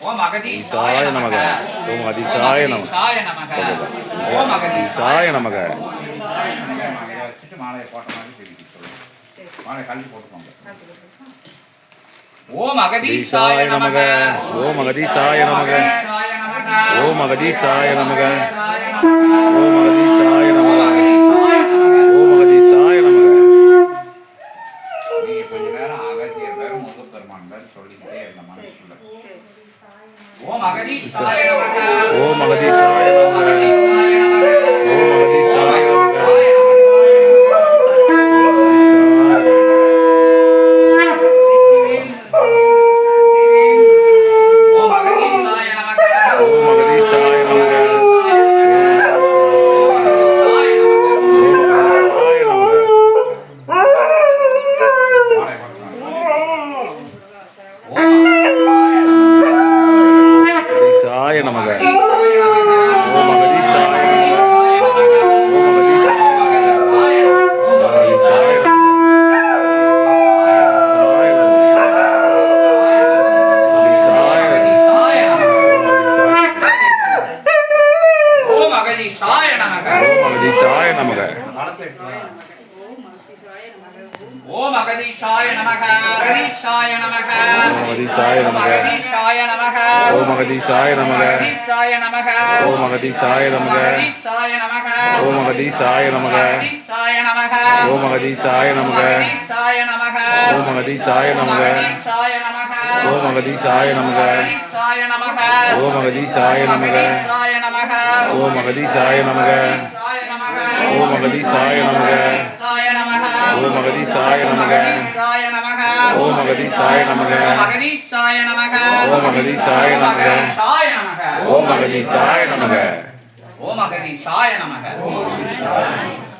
ஓம் அகதீசாய நமக. ஓம் அதிசாய நமக. ஓம் அகதீசாய நமக. ஓம் அகதீசாய நமக. ஓம் அகதீசாய நமக. ஓம் அகதீசாய நமக. மங்கள் சொல்லிக்கிட்டே இருந்த மனசுல ஓம் அகதீஸ்வராய நமக ஓம் அகதீஸ்வராய நமக அகதீசாய நமக ஓம் அகதீசாய நமக அகதீசாய நமக ஓம் அகதீசாய நமக அகதீசாய நமக ஓம் அகதீசாய நமக அகதீசாய நமக ஓம் அகதீசாய நமக அகதீசாய நமக ஓம் அகதீசாய நமக அகதீசாய நமக ஓம் அகதீசாய நமக அகதீசாய நமக ஓம் அகதீசாய நமக அகதீசாய நமக ஓம் அகதீசாய நமக அகதீசாய நமக ஓம் நமக அகதீசாய நமக ஓம் நமக ஓம் அகதி சாய நமக. ஓம் அகதி சாய நமக. ஓம் அகதி சாய நமக. ஓம் அகதி சாய நமக. ஓம் அகதி நமக. ஓம் அகதி நமக.